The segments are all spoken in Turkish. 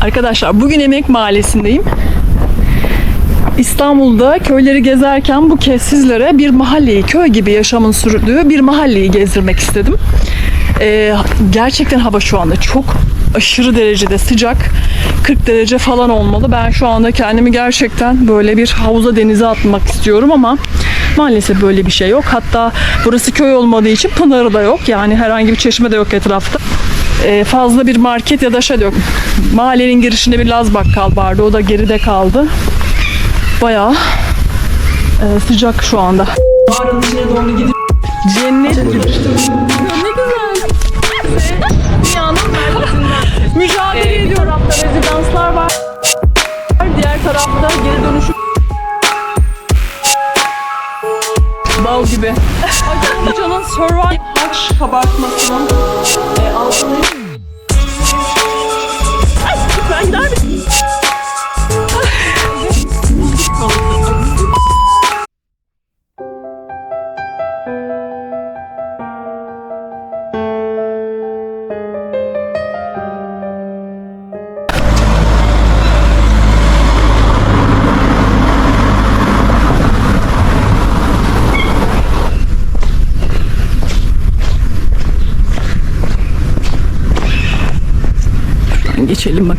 Arkadaşlar bugün Emek Mahallesi'ndeyim. İstanbul'da köyleri gezerken bu kez sizlere bir mahalleyi, köy gibi yaşamın sürdüğü bir mahalleyi gezdirmek istedim. Ee, gerçekten hava şu anda çok aşırı derecede sıcak. 40 derece falan olmalı. Ben şu anda kendimi gerçekten böyle bir havuza denize atmak istiyorum ama maalesef böyle bir şey yok. Hatta burası köy olmadığı için pınarı da yok. Yani herhangi bir çeşme de yok etrafta. Ee, fazla bir market ya da şey yok. Mahallenin girişinde bir Laz bakkal vardı. O da geride kaldı. Bayağı e, sıcak şu anda. Mağaranın içine doğru gidip cennet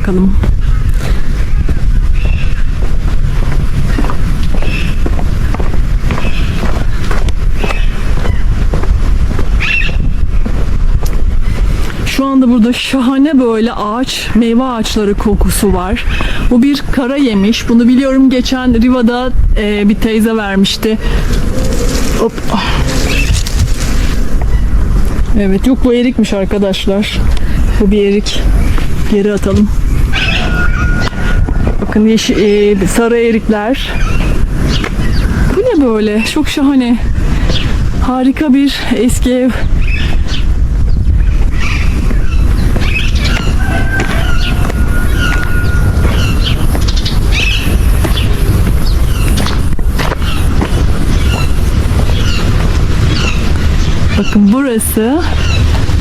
bakalım. Şu anda burada şahane böyle ağaç, meyve ağaçları kokusu var. Bu bir kara yemiş. Bunu biliyorum geçen Riva'da e, bir teyze vermişti. Hop. Evet yok bu erikmiş arkadaşlar. Bu bir erik. Geri atalım. Bakın yeşil, e, sarı erikler. Bu ne böyle? Çok şahane. Harika bir eski ev. Bakın burası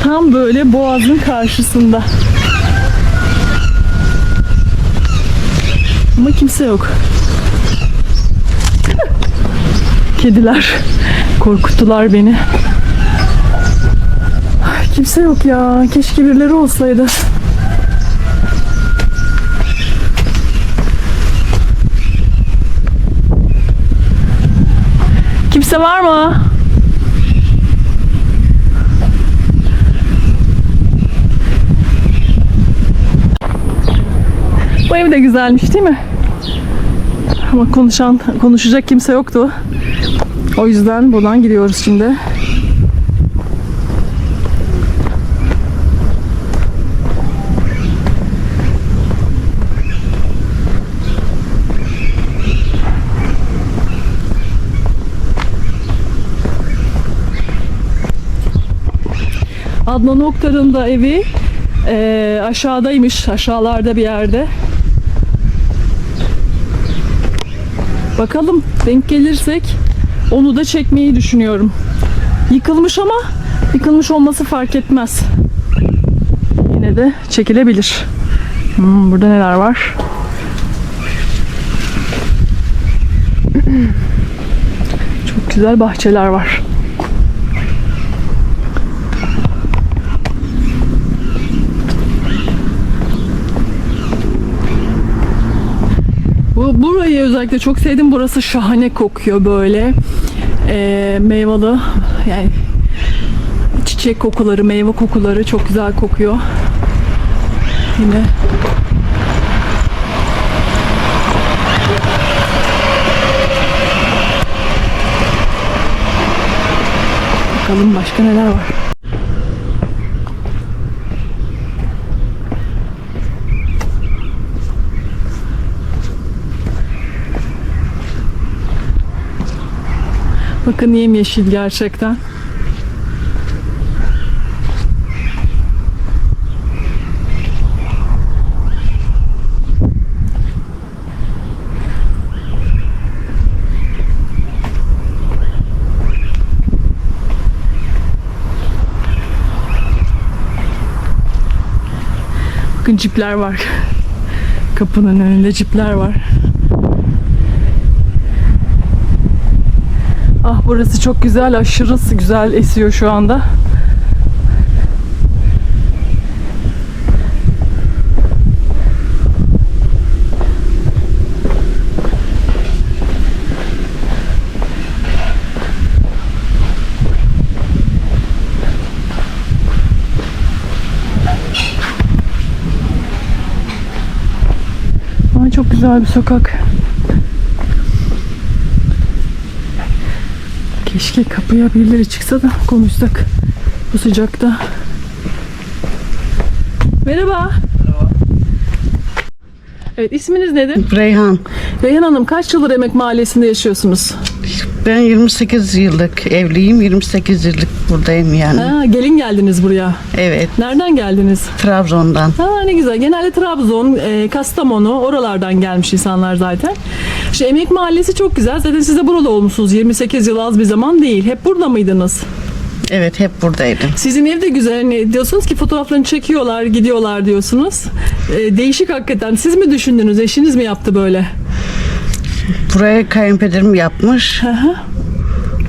tam böyle boğazın karşısında. Ama kimse yok. Kediler korkuttular beni. Kimse yok ya. Keşke birileri olsaydı. Kimse var mı? Bu ev de güzelmiş değil mi? Ama konuşan, konuşacak kimse yoktu. O yüzden buradan gidiyoruz şimdi. Adnan Oktar'ın da evi eee, aşağıdaymış. Aşağılarda bir yerde. Bakalım denk gelirsek onu da çekmeyi düşünüyorum. Yıkılmış ama yıkılmış olması fark etmez. Yine de çekilebilir. Hmm, burada neler var? Çok güzel bahçeler var. Bu burayı özellikle çok sevdim. Burası şahane kokuyor böyle. Ee, meyveli yani çiçek kokuları, meyve kokuları çok güzel kokuyor. Yine Bakalım başka neler var. Bakın yemyeşil gerçekten. Bakın cipler var. Kapının önünde cipler var. Burası çok güzel, aşırı güzel esiyor şu anda. Çok güzel bir sokak. Keşke kapıya birileri çıksa da konuşsak bu sıcakta. Merhaba. Evet isminiz nedir? Reyhan. Reyhan Hanım kaç yıldır Emek Mahallesi'nde yaşıyorsunuz? Ben 28 yıllık evliyim. 28 yıllık buradayım yani. Ha, gelin geldiniz buraya. Evet. Nereden geldiniz? Trabzon'dan. Ha ne güzel. Genelde Trabzon, e, Kastamonu oralardan gelmiş insanlar zaten. İşte Emek Mahallesi çok güzel. Zaten siz de burada olmuşsunuz. 28 yıl az bir zaman değil. Hep burada mıydınız? Evet hep buradaydım. Sizin ev de güzel. Hani diyorsunuz ki fotoğraflarını çekiyorlar, gidiyorlar diyorsunuz. E, değişik hakikaten. Siz mi düşündünüz? Eşiniz mi yaptı böyle? Buraya kayınpederim yapmış. hı.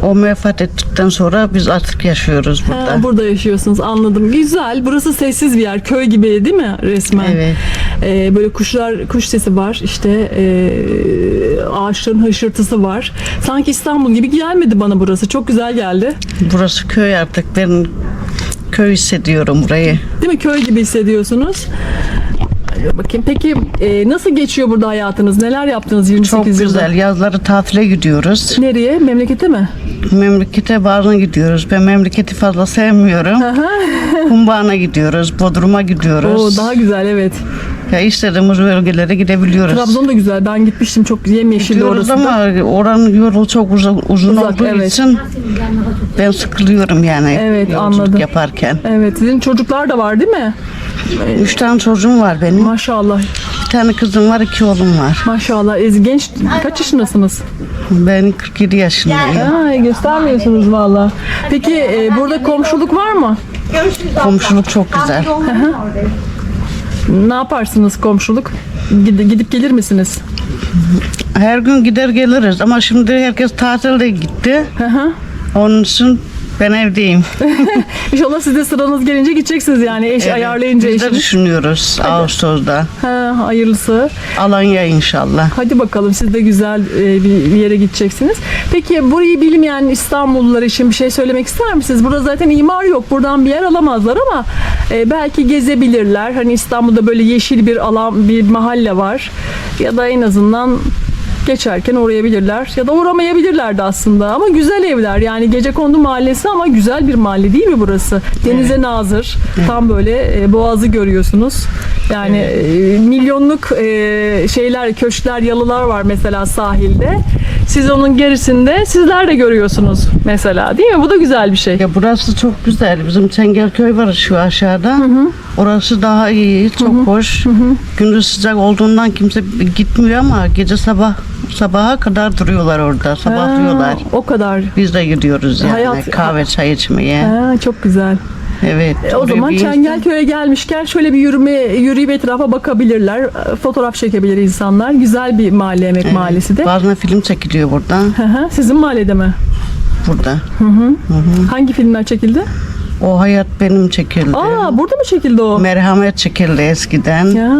O vefat ettikten sonra biz artık yaşıyoruz burada. Ha, burada yaşıyorsunuz anladım. Güzel. Burası sessiz bir yer. Köy gibi değil mi resmen? Evet. Ee, böyle kuşlar kuş sesi var. İşte ee, ağaçların hışırtısı var. Sanki İstanbul gibi gelmedi bana burası. Çok güzel geldi. Burası köy artık. Ben köy hissediyorum burayı. Değil mi? Köy gibi hissediyorsunuz. Bakayım. Peki ee, nasıl geçiyor burada hayatınız? Neler yaptınız 28 Çok yılda? güzel. Yazları tatile gidiyoruz. Nereye? Memlekete mi? Memlekete bazen gidiyoruz. Ben memleketi fazla sevmiyorum. Kumbağına gidiyoruz. Bodrum'a gidiyoruz. Oo daha güzel evet. Ya istediğimiz bölgelere gidebiliyoruz. Trabzon da güzel. Ben gitmiştim. Çok yemyeşildi Gidiyoruz orası da. ama oranın yolu çok uzun, uzun Uzak, olduğu evet. için ben sıkılıyorum yani Evet, yolculuk anladım. yaparken. Evet. Sizin çocuklar da var değil mi? Üç tane çocuğum var benim. Maşallah. Bir tane kızım var, iki oğlum var. Maşallah. Ez genç kaç yaşındasınız? Ben 47 yaşındayım. Ay göstermiyorsunuz valla. Peki e, burada komşuluk var mı? Komşuluk çok güzel. Ne yaparsınız komşuluk? Gidip, gidip gelir misiniz? Her gün gider geliriz ama şimdi herkes tatilde gitti. Hı hı. Onun için ben evdeyim. İnşallah siz de sıranız gelince gideceksiniz yani eş Evet, ayarlayınca Biz de eşiniz. düşünüyoruz Ağustos'da. Ha, hayırlısı. Alanya inşallah. Hadi bakalım siz de güzel e, bir yere gideceksiniz. Peki burayı bilmeyen İstanbullular için bir şey söylemek ister misiniz? Burada zaten imar yok. Buradan bir yer alamazlar ama e, belki gezebilirler. Hani İstanbul'da böyle yeşil bir alan, bir mahalle var. Ya da en azından geçerken uğrayabilirler ya da uğramayabilirler de aslında. Ama güzel evler yani Gecekondu mahallesi ama güzel bir mahalle değil mi burası? Denize nazır tam böyle e, boğazı görüyorsunuz. Yani e, milyonluk e, şeyler köşkler yalılar var mesela sahilde siz onun gerisinde sizler de görüyorsunuz mesela değil mi bu da güzel bir şey Ya burası çok güzel. Bizim Çengelköy var şu aşağıda. Orası daha iyi, çok hoş. Gündüz sıcak olduğundan kimse gitmiyor ama gece sabah sabaha kadar duruyorlar orada. Sabahlıyorlar. Ha, o kadar Biz de gidiyoruz yani Hayat- kahve çay içmeye. ha, çok güzel Evet. E, o zaman Çengelköy'e gelmişken şöyle bir yürüme yürüyüp etrafa bakabilirler. E, Fotoğraf çekebilir insanlar. Güzel bir mahalle Emek Evet. Mahallesi de. Bazen film çekiliyor burada. Hı hı. Sizin mahallede mi? Burada. Hangi filmler çekildi? O hayat benim çekildi. Aa burada mı çekildi o? Merhamet çekildi eskiden. Ya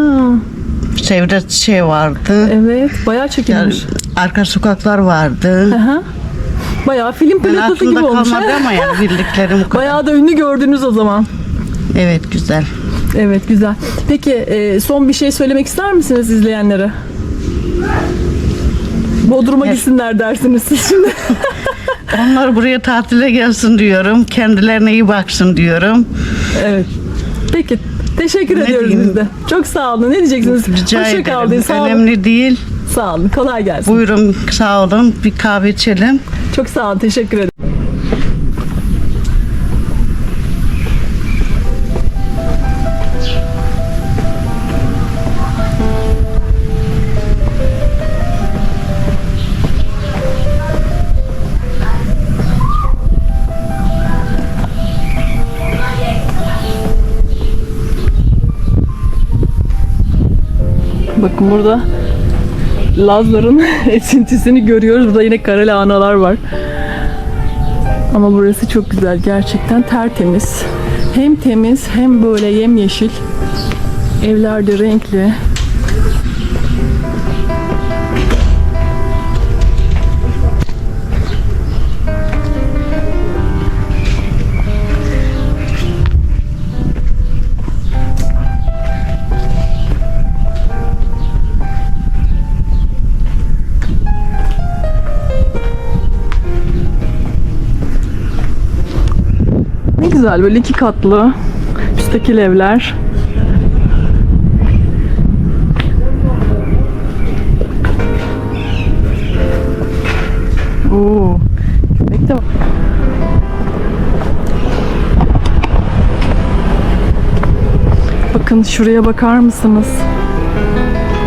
Çevre şey vardı. evet bayağı Yani çekilmiş. arka sokaklar vardı. Hı hı. Bayağı film Ben plakası gibi olmuş. kalmadı ama yani bildiklerim kadar. Bayağı da ünlü gördünüz o zaman. Evet güzel. Evet güzel. Peki e, son bir şey söylemek ister misiniz izleyenlere? Bodrum'a Evet. gitsinler dersiniz siz şimdi. Onlar buraya tatile gelsin diyorum. Kendilerine iyi baksın diyorum. evet. Peki. Teşekkür Ne ediyoruz diyeyim? biz de. Çok sağ olun. Ne diyeceksiniz? Rica Hoşça ederim. kaldın. Sağ olun. Önemli değil. Sağ olun. Kolay gelsin. Buyurun sağ olun. Bir kahve içelim. Çok sağ olun. Teşekkür ederim. Bakın burada Lazların esintisini görüyoruz. Burada yine kare lahanalar var. Ama burası çok güzel. Gerçekten tertemiz. Hem temiz hem böyle yemyeşil. Evler de renkli. Güzel böyle iki katlı müstakil evler. Oo, köpek de. Bakın şuraya bakar mısınız?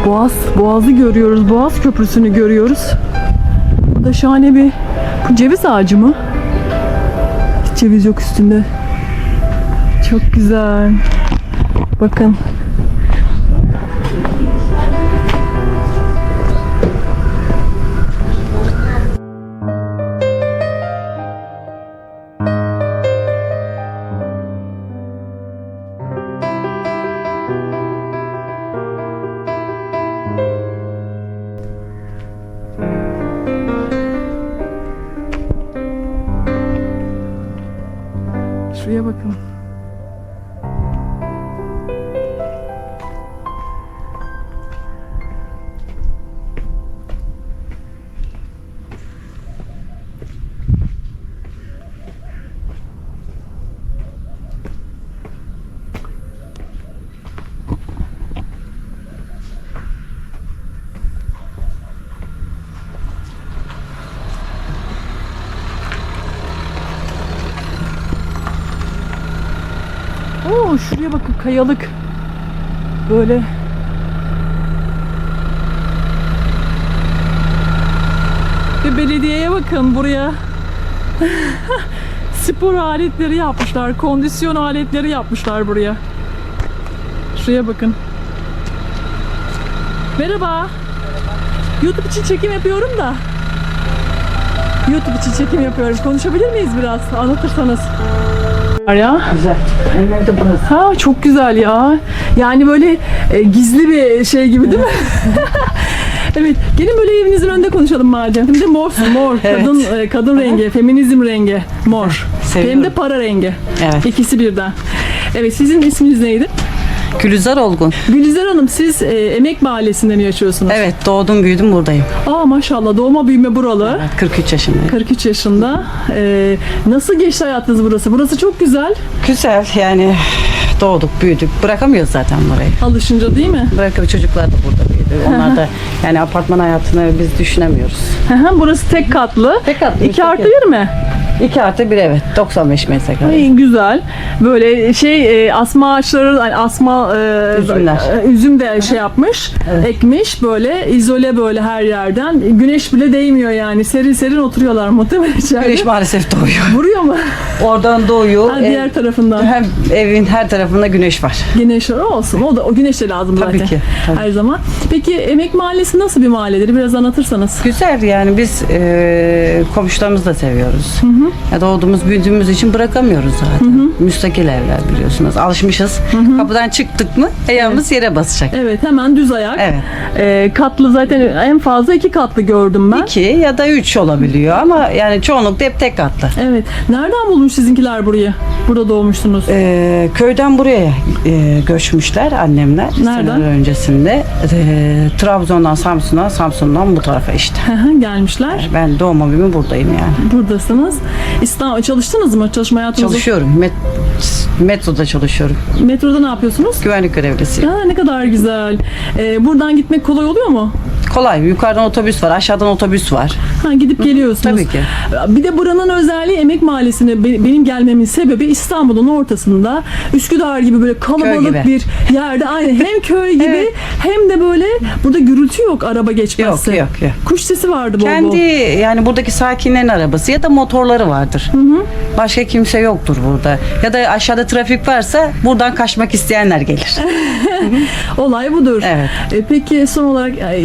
Boğaz, Boğaz'ı görüyoruz. Boğaz Köprüsü'nü görüyoruz. Burada şahane bir bu ceviz ağacı mı? Hiç ceviz yok üstünde. Çok güzel. Bakın. Şuraya bakın kayalık. Böyle Ve belediyeye bakın buraya. Spor aletleri yapmışlar. Kondisyon aletleri yapmışlar buraya. Şuraya bakın. Merhaba. YouTube için çekim yapıyorum da. YouTube için çekim yapıyorum. Konuşabilir miyiz biraz? Anlatırsanız. Var ya. Güzel. Nerede burası? Ha çok güzel ya. Yani böyle e, gizli bir şey gibi değil mi? evet. Gelin böyle evinizin önünde konuşalım madem. De mor, mor. Evet. Kadın e, kadın rengi, feminizm rengi. Mor. Seviyorum. Hem de para rengi. Evet. İkisi birden. Evet sizin isminiz neydi? Gülizar Olgun. Gülizar Hanım siz e, Emek Mahallesi'nde mi yaşıyorsunuz? Evet doğdum büyüdüm buradayım. Aa maşallah doğma büyüme buralı. 43 yaşındayım. 43 yaşında. E, nasıl geçti hayatınız burası? Burası çok güzel. Güzel yani doğduk büyüdük. Bırakamıyoruz zaten burayı. Alışınca değil mi? Bırakıp çocuklar da burada büyüdü. Onlar da yani apartman hayatını biz düşünemiyoruz. Burası tek katlı. Tek katlı, 2 artı müstakil. 1 mi? 2 artı 1 evet 95 metrekare. Ay, güzel. Böyle şey e, asma ağaçları, hani asma e, Üzümler. e, üzüm de şey yapmış, Evet. ekmiş böyle izole böyle her yerden. Güneş bile değmiyor yani. Serin serin oturuyorlar muhtemelen içeride. Güneş maalesef doğuyor. Vuruyor mu? Oradan doğuyor. Ha, diğer Ev- tarafından. hem evin her tarafında güneş var. Güneş olsun. O da o güneş de lazım Tabii zaten. ki, tabii. Her zaman. Peki Emek Mahallesi nasıl bir mahalledir? Biraz anlatırsanız. Güzel yani biz e, komşularımızı da seviyoruz. Ya doğduğumuz büyüdüğümüz için bırakamıyoruz zaten. Müstakil evler biliyorsunuz. Alışmışız. Kapıdan çıktık mı ayağımız yere basacak. Evet hemen düz ayak. Evet. E, katlı zaten en fazla iki katlı gördüm ben. İki ya da üç olabiliyor ama yani çoğunlukla hep tek katlı. Evet. Nereden bulmuş sizinkiler burayı? Burada doğmuşsunuz. Ee, köyden buraya e, göçmüşler annemler. Nereden? Öncesinde. Ee, Trabzon'dan Samsun'a, Samsun'dan bu tarafa işte. Gelmişler. Ben doğma büyüme buradayım yani. Buradasınız. İstanbul çalıştınız mı? Çalışma hayatınızda. Çalışıyorum. Met, metroda çalışıyorum. Metroda ne yapıyorsunuz? Güvenlik görevlisiyim. Ha, ne kadar güzel. Ee, buradan gitmek kolay oluyor mu? Kolay. Yukarıdan otobüs var, aşağıdan otobüs var. Ha, gidip geliyorsunuz. Tabii ki. Bir de buranın özelliği Emek Mahallesi'ne be- benim gelmemin sebebi İstanbul'un ortasında Üsküdar gibi böyle kalabalık gibi. bir yerde aynı hem köy gibi Evet. hem de böyle burada gürültü yok araba geçmezse. Yok, yok, yok. Kuş sesi vardı bol Kendi bol. yani buradaki sakinlerin arabası ya da motorları vardır. Başka kimse yoktur burada. Ya da aşağıda trafik varsa buradan kaçmak isteyenler gelir. Olay budur. Evet. E, peki son olarak e,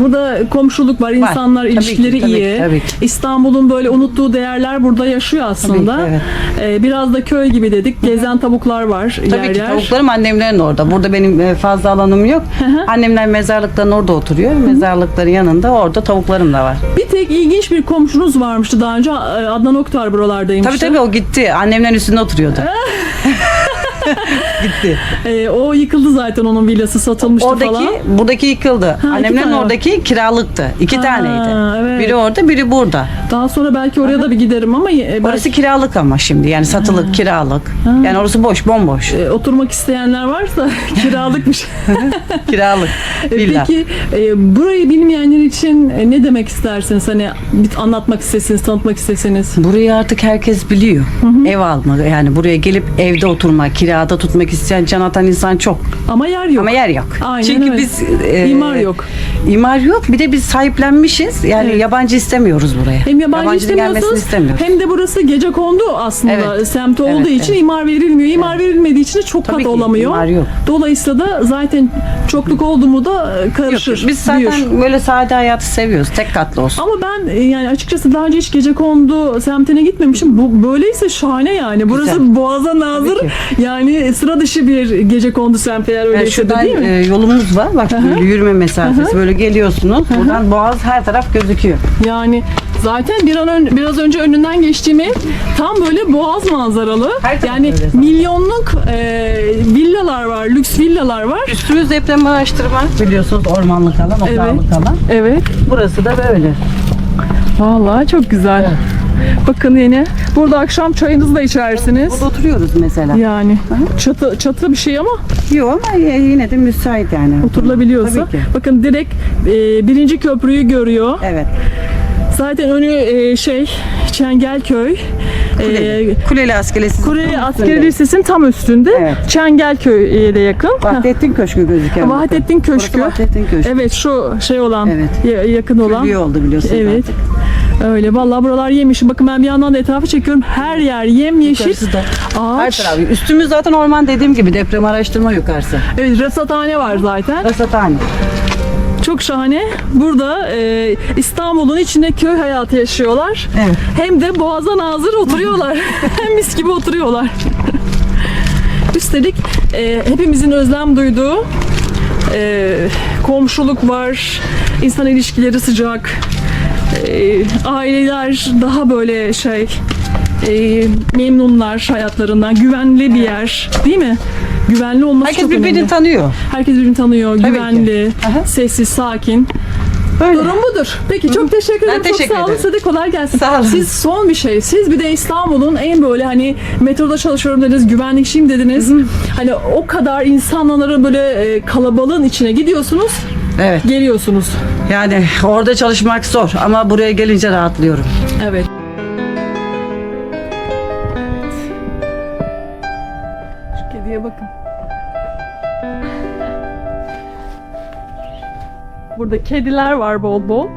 burada komşuluk var, insanlar Tabii ki, ilişkileri tabii ki, iyi. tabii ki. İstanbul'un böyle unuttuğu değerler burada yaşıyor aslında. Ki, E, biraz da köy gibi dedik. Gezen tavuklar var Tabii yer ki yer. tavuklarım annemlerin orada. Burada benim e, fazla alanım yok. Annemler mezarlıkların orada oturuyor. Mezarlıkların yanında orada tavuklarım da var. Bir tek ilginç bir komşunuz varmıştı daha önce. E, Adnan Oktar buralardaymıştı. Tabii tabii o gitti. Annemlerin üstünde oturuyordu. gitti. E, o yıkıldı zaten onun villası satılmıştı Oradaki, falan. buradaki yıkıldı. Annemlerin oradaki kiralıktı. İki Ha, taneydi. evet. Biri orada, biri burada. Daha sonra belki oraya da bir giderim ama e, belki, Orası kiralık ama şimdi. Yani satılık, kiralık. Yani orası boş, bomboş. e, oturmak isteyenler varsa kiralıkmış. kiralık. E, Villa. Peki e, burayı bilmeyenler için e, ne demek istersiniz? Hani anlatmak isteseniz, tanıtmak isteseniz. Burayı artık herkes biliyor. Ev alma yani buraya gelip evde oturma, kirada tutmak isteyen can atan insan çok. Ama yer yok. Ama yer yok. Aynen Çünkü öyle. biz e, İmar yok. İmar yok. Bir de biz sahiplenmişiz. Yani Evet. yabancı istemiyoruz buraya. Hem yabancı Yabancının istemiyorsunuz gelmesini istemiyoruz. hem de burası gece kondu aslında Evet. semti olduğu Evet, için evet. imar verilmiyor. İmar verilmediği için de çok Tabii kat ki, olamıyor. imar yok. Dolayısıyla da zaten çokluk oldu mu da e, Yok, karışır. biz zaten büyür. böyle sade hayatı seviyoruz. Tek katlı olsun. Ama ben e, yani açıkçası daha önce hiç gece kondu semtine gitmemişim. Bu böyleyse şahane yani. Burası Güzel. Boğaz'a nazır. Tabii Yani sıra dışı bir gece kondu semti eğer Yani şuradan değil mi? e, yolumuz var. Bak böyle yürüme mesafesi. Böyle geliyorsunuz. Buradan boğaz her taraf gözüküyor. Yani zaten bir an ön- biraz önce önünden geçtiğimi tam böyle boğaz manzaralı. Her Yani öyle milyonluk e, villalar var, lüks villalar var. Üstümüz deprem araştırma. Biliyorsunuz ormanlık alan, Evet. alan. Evet. Burası da böyle. Vallahi çok güzel. Bakın yine burada akşam çayınızı da içersiniz. Burada oturuyoruz mesela. Yani çatı çatı bir şey ama Yok ama yine de müsait yani. oturulabiliyorsa. Tabii ki. Bakın direkt e, birinci köprüyü görüyor. Evet. Zaten önü e, şey Çengelköy. E, Kuleli, Kuleli Askeriyesi. Kore Askeri Lisesi'nin tam üstünde. Evet. Çengelköy'e de yakın. Vahdettin Köşkü gözüküyor. Vahdettin Köşkü. Vahdettin Köşkü. Evet şu şey olan Evet. ya- yakın olan. Külliye oldu biliyorsunuz Evet. artık. Öyle vallahi buralar yemiş. Bakın ben bir yandan da etrafı çekiyorum. Her yer yemyeşil. Yukarısı da. Her Ağaç. tarafı. Üstümüz zaten orman dediğim gibi deprem araştırma yukarısı. Evet rasathane var zaten. Rasathane. Çok şahane. Burada e, İstanbul'un içinde köy hayatı yaşıyorlar. Evet. Hem de boğaza nazır oturuyorlar. Hem mis gibi oturuyorlar. Üstelik e, hepimizin özlem duyduğu e, komşuluk var, insan ilişkileri sıcak, e, aileler daha böyle şey e, memnunlar hayatlarından, güvenli bir yer, değil mi? Güvenli olması Herkes çok birbirini önemli. tanıyor. Herkes birbirini tanıyor, Tabii ki. güvenli, Aha. sessiz, sakin. Böyle. Durum budur. Peki çok teşekkür Ben ederim. teşekkür çok sağ olun. Size de kolay gelsin. Sağ olun. Siz son bir şey. Siz bir de İstanbul'un en böyle hani metroda çalışıyorum dediniz, güvenlikçiyim dediniz. Hani o kadar insanları böyle e, kalabalığın içine gidiyorsunuz, Evet. geliyorsunuz. Yani orada çalışmak zor ama buraya gelince rahatlıyorum. Evet. Şu kediye bakın. Burada kediler var bol bol.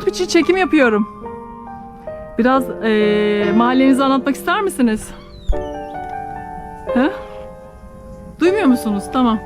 YouTube için çekim yapıyorum. Biraz eee mahallenizi anlatmak ister misiniz? He? Duymuyor musunuz? Tamam.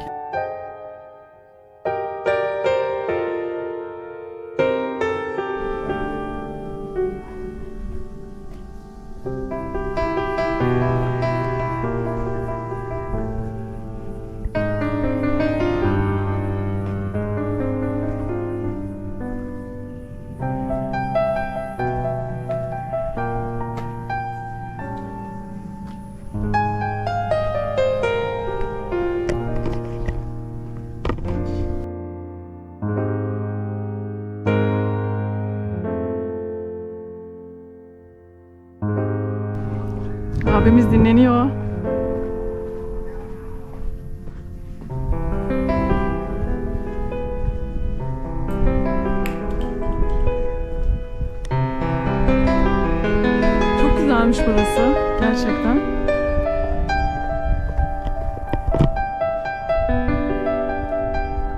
Güzelmiş burası gerçekten.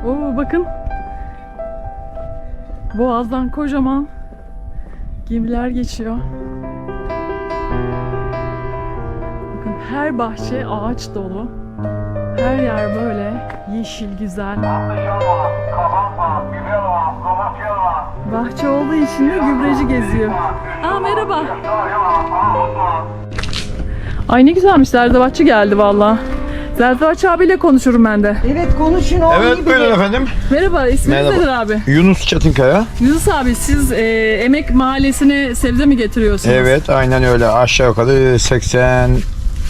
Oo bakın. Boğazdan kocaman gemiler geçiyor. Bakın her bahçe ağaç dolu. Her yer böyle yeşil, güzel. Bahçe olduğu için de gübreci geziyor. Aa merhaba. Ay ne güzelmiş Zerzevatçı geldi valla. Zerzevatçı abiyle konuşurum ben de. Evet konuşun o iyi Evet bilir. buyurun efendim. Merhaba isminiz Merhaba. nedir abi? Yunus Çetinkaya. Yunus abi siz e, Emek Mahallesi'ne sebze mi getiriyorsunuz? Evet aynen öyle aşağı yukarı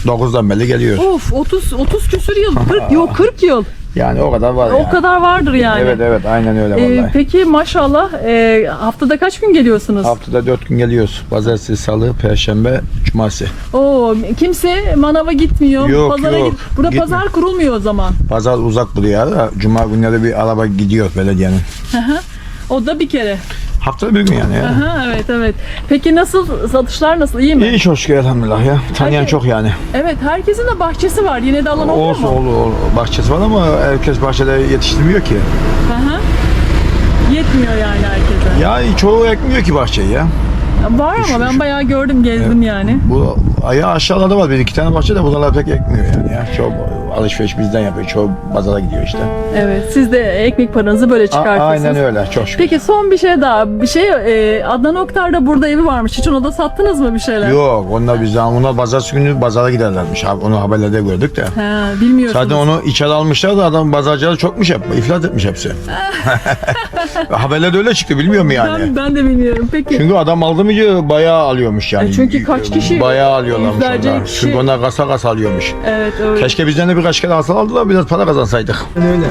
89'dan beri geliyor. Of 30 30 küsür yıl 40 yok 40 yıl. Yani o kadar var O yani. kadar vardır yani. Evet evet aynen öyle Ee, vallahi. peki maşallah e, haftada kaç gün geliyorsunuz? Haftada 4 gün geliyoruz. Pazartesi, salı, perşembe, cumartesi. Oo, kimse manava gitmiyor. Yok, pazara yok, git. Burada gitmiyor. pazar kurulmuyor o zaman. Pazar uzak buraya da cuma günleri bir araba gidiyor belediyenin. O da bir kere. Haftada bir gün yani. ya. Aha, evet evet. Peki nasıl satışlar nasıl? İyi mi? İyi çok şükür elhamdülillah ya. Tanıyan Hadi. çok yani. Evet herkesin de bahçesi var. Yine de alan oluyor Olsun mu? olur, olur. Bahçesi var ama herkes bahçede yetiştirmiyor ki. Aha. Yetmiyor yani herkese. Ya çoğu ekmiyor ki bahçeyi ya. Var ama ben bayağı gördüm, gezdim yani. Bu ayağı aşağılarda var bir iki tane bahçe de buralar pek ekmiyor yani ya. Çoğu alışveriş bizden yapıyor. Çoğu pazara gidiyor işte. Evet, siz de ekmek paranızı böyle A- çıkartıyorsunuz. aynen öyle çok şükür. Peki son bir şey daha. Bir şey e, Adnan Oktar'da burada evi varmış. Hiç ona da sattınız mı bir şeyler? Yok onlar bizden onlar pazartesi günü pazara giderlermiş. Abi, Onu haberlerde gördük de. Ha, bilmiyorsunuz. Zaten onu içeri almışlar da adam pazarcıları çokmuş hep. iflas etmiş hepsi. Haberlerde öyle çıktı bilmiyorum yani. ben, ben de bilmiyorum. Peki. Çünkü adam aldı mı diyor, bayağı alıyormuş yani. E çünkü kaç kişi- Bayağı alıyorlarmış yüzlerce onlar. kişi- Çünkü onlar kasa kasa alıyormuş. Evet öyle. Keşke bizden de birkaç kere aldılar biraz para kazansaydık. Öyle.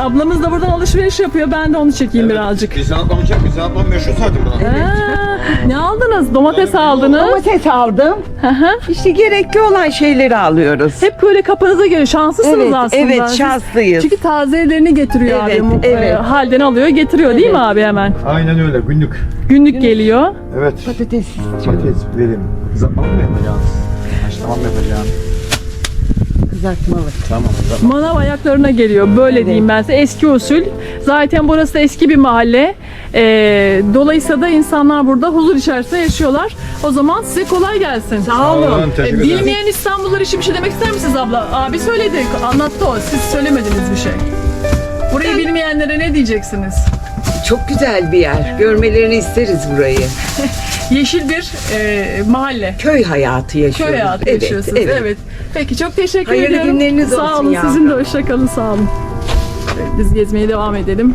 Ablamız da buradan alışveriş yapıyor. Ben de onu çekeyim birazcık. Biz sanatlamı çek, biz sanatlamı meşhur zaten buradan. Ha, ne aldınız? Domates aldınız. Domates aldım. Hı hı. İşte gerekli olan şeyleri alıyoruz. Hep böyle kapınıza göre şanslısınız Evet, aslında. evet, Siz- şanslıyız. Çünkü tazelerini getiriyor Evet, abi. evet. E, halden alıyor, getiriyor değil mi abi hemen? Aynen öyle günlük. Günlük geliyor. Evet. Patates. Patates vereyim. Kızartmalı mı yapacağız? Haşlama mı yapacağız? Kızartmalı. Tamam. tamam. Manav ayaklarına geliyor. Böyle diyeyim ben size. Eski usul. Zaten burası da eski bir mahalle. E, dolayısıyla da insanlar burada huzur içerisinde yaşıyorlar. O zaman size kolay gelsin. Sağ olun. teşekkür E, ederim. bilmeyen İstanbullular için bir şey demek ister misiniz abla? Abi söyledi, anlattı o. Siz söylemediniz bir şey. Burayı bilmeyenlere ne diyeceksiniz? Çok güzel bir yer. Görmelerini isteriz burayı. Yeşil bir e, mahalle. Köy hayatı yaşıyoruz. Köy hayatı evet, yaşıyorsunuz. Evet. Evet. Peki çok teşekkür Hayırlı ediyorum. günleriniz Sağ olsun olun. yavrum. Sizin de hoşça kalın. Sağ olun. Biz gezmeye devam edelim.